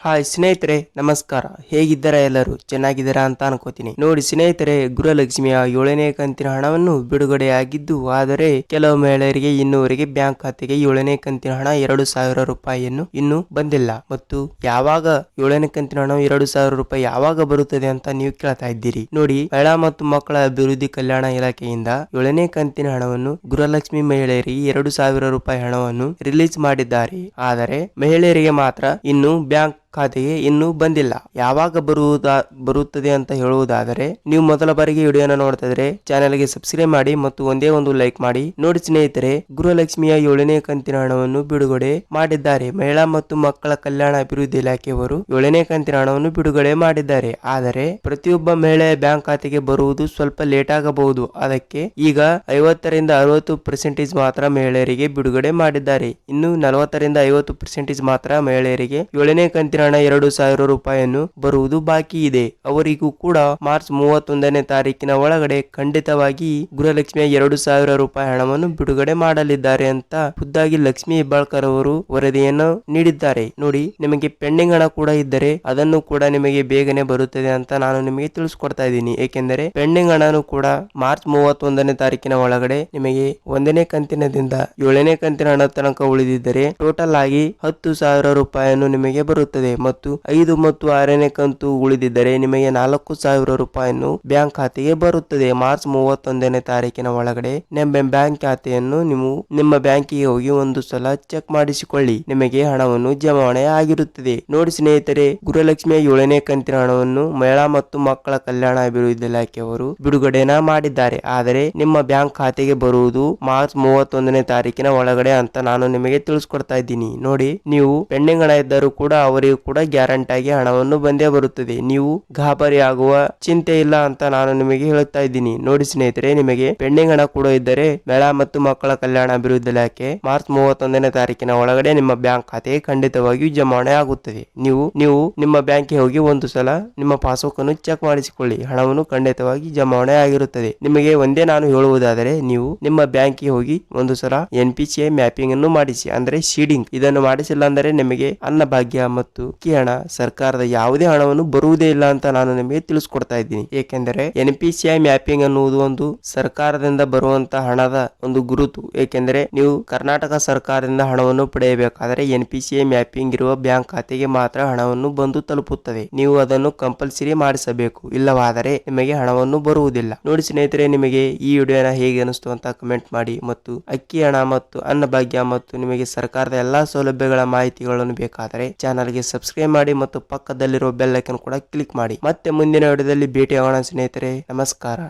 Hi ಸ್ನೇಹಿತರೆ, ನಮಸ್ಕಾರ. ಹೇಗಿದ್ದೀರಾ ಎಲ್ಲರೂ? ಚೆನ್ನಾಗಿದ್ದೀರಾ ಅಂತ ಅನ್ಕೋತೀನಿ. ನೋಡಿ ಸ್ನೇಹಿತರೆ, ಗೃಹಲಕ್ಷ್ಮಿಯ ಏಳನೇ ಕಂತಿನ ಹಣವನ್ನು ಬಿಡುಗಡೆಯಾಗಿದ್ದು, ಆದರೆ ಕೆಲವು ಮಹಿಳೆಯರಿಗೆ ಇನ್ನುವರೆಗೆ ಬ್ಯಾಂಕ್ ಖಾತೆಗೆ ಏಳನೇ ಕಂತಿನ ಹಣ ಎರಡು ಸಾವಿರ ರೂಪಾಯಿಯನ್ನು ಇನ್ನೂ ಬಂದಿಲ್ಲ. ಮತ್ತು ಯಾವಾಗ ಏಳನೇ ಕಂತಿನ ಹಣ ಎರಡು ಸಾವಿರ ರೂಪಾಯಿ ಯಾವಾಗ ಬರುತ್ತದೆ ಅಂತ ನೀವು ಕೇಳ್ತಾ ಇದ್ದೀರಿ. ನೋಡಿ, ಮಹಿಳಾ ಮತ್ತು ಮಕ್ಕಳ ಅಭಿವೃದ್ಧಿ ಕಲ್ಯಾಣ ಇಲಾಖೆಯಿಂದ ಏಳನೇ ಕಂತಿನ ಹಣವನ್ನು ಗೃಹಲಕ್ಷ್ಮಿ ಮಹಿಳೆಯರಿಗೆ ಎರಡು ಸಾವಿರ ರೂಪಾಯಿ ಹಣವನ್ನು ರಿಲೀಸ್ ಮಾಡಿದ್ದಾರೆ. ಆದರೆ ಮಹಿಳೆಯರಿಗೆ ಮಾತ್ರ ಇನ್ನು ಬ್ಯಾಂಕ್ ಖಾತೆಗೆ ಇನ್ನೂ ಬಂದಿಲ್ಲ. ಯಾವಾಗ ಬರುವುದ, ಬರುತ್ತದೆ ಅಂತ ಹೇಳುವುದಾದರೆ ನೀವು ಮೊದಲ ಬಾರಿಗೆ ವಿಡಿಯೋನ ನೋಡ್ತಾ ಚಾನೆಲ್ ಚಾನೆಲ್ಗೆ ಸಬ್ಸ್ಕ್ರೈಬ್ ಮಾಡಿ ಮತ್ತು ಒಂದೇ ಒಂದು ಲೈಕ್ ಮಾಡಿ. ನೋಡಿ ಸ್ನೇಹಿತರೆ, ಗೃಹಲಕ್ಷ್ಮಿಯ ಏಳನೇ ಕಂತಿನ ಹಣವನ್ನು ಬಿಡುಗಡೆ ಮಾಡಿದ್ದಾರೆ. ಮಹಿಳಾ ಮತ್ತು ಮಕ್ಕಳ ಕಲ್ಯಾಣ ಅಭಿವೃದ್ಧಿ ಇಲಾಖೆಯವರು ಏಳನೇ ಕಂತಿನ ಹಣವನ್ನು ಬಿಡುಗಡೆ ಮಾಡಿದ್ದಾರೆ. ಆದರೆ ಪ್ರತಿಯೊಬ್ಬ ಮಹಿಳೆಯ ಬ್ಯಾಂಕ್ ಖಾತೆಗೆ ಬರುವುದು ಸ್ವಲ್ಪ ಲೇಟ್ ಆಗಬಹುದು. ಅದಕ್ಕೆ ಈಗ ಐವತ್ತರಿಂದ ಅರವತ್ತು ಪರ್ಸೆಂಟೇಜ್ ಮಾತ್ರ ಮಹಿಳೆಯರಿಗೆ ಬಿಡುಗಡೆ ಮಾಡಿದ್ದಾರೆ. ಇನ್ನು ನಲವತ್ತರಿಂದ ಐವತ್ತು ಪರ್ಸೆಂಟೇಜ್ ಮಾತ್ರ ಮಹಿಳೆಯರಿಗೆ ಏಳನೇ ಕಂತಿನ ಹಣ ಎರಡು ಸಾವಿರ ರೂಪಾಯಿಯನ್ನು ಬರುವುದು ಬಾಕಿ ಇದೆ. ಅವರಿಗೂ ಕೂಡ ಮಾರ್ಚ್ ಮೂವತ್ತೊಂದನೇ ತಾರೀಕಿನ ಒಳಗಡೆ ಖಂಡಿತವಾಗಿ ಗೃಹಲಕ್ಷ್ಮಿಯ ಎರಡು ಸಾವಿರ ರೂಪಾಯಿ ಹಣವನ್ನು ಬಿಡುಗಡೆ ಮಾಡಲಿದ್ದಾರೆ ಅಂತ ಖುದ್ದಾಗಿ ಲಕ್ಷ್ಮಿ ಹೆಬ್ಬಾಳ್ಕರ್ ಅವರು ವರದಿಯನ್ನು ನೀಡಿದ್ದಾರೆ. ನೋಡಿ, ನಿಮಗೆ ಪೆಂಡಿಂಗ್ ಹಣ ಕೂಡ ಇದ್ದರೆ ಅದನ್ನು ಕೂಡ ನಿಮಗೆ ಬೇಗನೆ ಬರುತ್ತದೆ ಅಂತ ನಾನು ನಿಮಗೆ ತಿಳಿಸ್ಕೊಡ್ತಾ ಇದ್ದೀನಿ. ಏಕೆಂದರೆ ಪೆಂಡಿಂಗ್ ಹಣನು ಕೂಡ ಮಾರ್ಚ್ ಮೂವತ್ತೊಂದನೇ ತಾರೀಕಿನ ಒಳಗಡೆ ನಿಮಗೆ ಒಂದನೇ ಕಂತಿನದಿಂದ ಏಳನೇ ಕಂತಿನ ಹಣ ತನಕ ಉಳಿದಿದ್ದರೆ ಟೋಟಲ್ ಆಗಿ ಹತ್ತು ಸಾವಿರ ರೂಪಾಯಿಯನ್ನು ನಿಮಗೆ ಬರುತ್ತದೆ. ಮತ್ತು ಐದು ಮತ್ತು ಆರನೇ ಕಂತು ಉಳಿದಿದ್ದರೆ ನಿಮಗೆ ನಾಲ್ಕು ಸಾವಿರ ರೂಪಾಯಿಯನ್ನು ಬ್ಯಾಂಕ್ ಖಾತೆಗೆ ಬರುತ್ತದೆ. ಮಾರ್ಚ್ ಮೂವತ್ತೊಂದನೇ ತಾರೀಕಿನ ಒಳಗಡೆ ನಿಮ್ಮ ಬ್ಯಾಂಕ್ ಖಾತೆಯನ್ನು ನೀವು ನಿಮ್ಮ ಬ್ಯಾಂಕಿಗೆ ಹೋಗಿ ಒಂದು ಸಲ ಚೆಕ್ ಮಾಡಿಸಿಕೊಳ್ಳಿ. ನಿಮಗೆ ಹಣವನ್ನು ಜಮಾವಣೆ ಆಗಿರುತ್ತದೆ. ನೋಡಿ ಸ್ನೇಹಿತರೆ, ಗೃಹಲಕ್ಷ್ಮಿಯ ಏಳನೇ ಕಂತಿನ ಹಣವನ್ನು ಮಹಿಳಾ ಮತ್ತು ಮಕ್ಕಳ ಕಲ್ಯಾಣ ಅಭಿವೃದ್ಧಿ ಇಲಾಖೆಯವರು ಬಿಡುಗಡೆನ ಮಾಡಿದ್ದಾರೆ. ಆದರೆ ನಿಮ್ಮ ಬ್ಯಾಂಕ್ ಖಾತೆಗೆ ಬರುವುದು ಮಾರ್ಚ್ ಮೂವತ್ತೊಂದನೇ ತಾರೀಕಿನ ಒಳಗಡೆ ಅಂತ ನಾನು ನಿಮಗೆ ತಿಳಿಸ್ಕೊಡ್ತಾ ಇದ್ದೀನಿ. ನೋಡಿ, ನೀವು ಪೆಂಡಿಂಗ್ ಹಣ ಇದ್ದರೂ ಕೂಡ ಅವರಿಗೂ ಕೂಡ ಗ್ಯಾರಂಟಿಯಾಗಿ ಹಣವನ್ನು ಬಂದೇ ಬರುತ್ತದೆ. ನೀವು ಗಾಬರಿ ಆಗುವ ಚಿಂತೆ ಇಲ್ಲ ಅಂತ ನಾನು ನಿಮಗೆ ಹೇಳುತ್ತಾ ಇದ್ದೀನಿ. ನೋಡಿ ಸ್ನೇಹಿತರೆ, ನಿಮಗೆ ಪೆಂಡಿಂಗ್ ಹಣ ಕೂಡ ಇದ್ದರೆ ಮಹಿಳಾ ಮತ್ತು ಮಕ್ಕಳ ಕಲ್ಯಾಣ ಅಭಿವೃದ್ಧಿ ಇಲಾಖೆ ಮಾರ್ಚ್ ಮೂವತ್ತೊಂದನೇ ತಾರೀಕಿನ ಒಳಗಡೆ ನಿಮ್ಮ ಬ್ಯಾಂಕ್ ಖಾತೆಗೆ ಖಂಡಿತವಾಗಿಯೂ ಜಮಾವಣೆ ಆಗುತ್ತದೆ. ನೀವು ನೀವು ನಿಮ್ಮ ಬ್ಯಾಂಕಿಗೆ ಹೋಗಿ ಒಂದು ಸಲ ನಿಮ್ಮ ಪಾಸ್ಬುಕ್ ಅನ್ನು ಚೆಕ್ ಮಾಡಿಸಿಕೊಳ್ಳಿ. ಹಣವನ್ನು ಖಂಡಿತವಾಗಿ ಜಮಾವಣೆ ಆಗಿರುತ್ತದೆ. ನಿಮಗೆ ಒಂದೇ ನಾನು ಹೇಳುವುದಾದರೆ, ನೀವು ನಿಮ್ಮ ಬ್ಯಾಂಕಿಗೆ ಹೋಗಿ ಒಂದು ಸಲ N P C I mapping ಅನ್ನು ಮಾಡಿಸಿ. ಅಂದ್ರೆ ಶೀಡಿಂಗ್ ಇದನ್ನು ಮಾಡಿಸಿಲ್ಲ ಅಂದರೆ ನಿಮಗೆ ಅನ್ನಭಾಗ್ಯ ಮತ್ತು ಅಕ್ಕಿ ಹಣ ಸರ್ಕಾರದ ಯಾವುದೇ ಹಣವನ್ನು ಬರುವುದೇ ಇಲ್ಲ ಅಂತ ನಾನು ನಿಮಗೆ ತಿಳಿಸ್ಕೊಡ್ತಾ ಇದ್ದೀನಿ. ಏಕೆಂದರೆ ಎನ್ ಪಿ ಸಿ ಮ್ಯಾಪಿಂಗ್ ಅನ್ನುವುದು ಒಂದು ಸರ್ಕಾರದಿಂದ ಬರುವಂತ ಹಣದ ಒಂದು ಗುರುತು. ಏಕೆಂದರೆ ನೀವು ಕರ್ನಾಟಕ ಸರ್ಕಾರದಿಂದ ಹಣವನ್ನು ಪಡೆಯಬೇಕಾದರೆ ಎನ್ ಪಿ ಸಿ ಮ್ಯಾಪಿಂಗ್ ಇರುವ ಬ್ಯಾಂಕ್ ಖಾತೆಗೆ ಮಾತ್ರ ಹಣವನ್ನು ಬಂದು ತಲುಪುತ್ತದೆ. ನೀವು ಅದನ್ನು ಕಂಪಲ್ಸರಿ ಮಾಡಿಸಬೇಕು. ಇಲ್ಲವಾದರೆ ನಿಮಗೆ ಹಣವನ್ನು ಬರುವುದಿಲ್ಲ. ನೋಡಿ ಸ್ನೇಹಿತರೆ, ನಿಮಗೆ ಈ ವಿಡಿಯೋನ ಹೇಗೆ ಅನಿಸ್ತು ಅಂತ ಕಮೆಂಟ್ ಮಾಡಿ ಮತ್ತು ಅಕ್ಕಿ ಹಣ ಮತ್ತು ಅನ್ನಭಾಗ್ಯ ಮತ್ತು ನಿಮಗೆ ಸರ್ಕಾರದ ಎಲ್ಲಾ ಸೌಲಭ್ಯಗಳ ಮಾಹಿತಿಗಳನ್ನು ಬೇಕಾದರೆ ಚಾನಲ್ಗೆ ಸಬ್ಸ್ಕ್ರೈಬ್ ಮಾಡಿ ಮತ್ತು ಪಕ್ಕದಲ್ಲಿರುವ ಬೆಲ್ ಐಕನ್ ಕೂಡ ಕ್ಲಿಕ್ ಮಾಡಿ. ಮತ್ತೆ ಮುಂದಿನ ವಿಡಿಯೋದಲ್ಲಿ ಭೇಟಿ ಆಗೋಣ ಸ್ನೇಹಿತರೆ, ನಮಸ್ಕಾರ.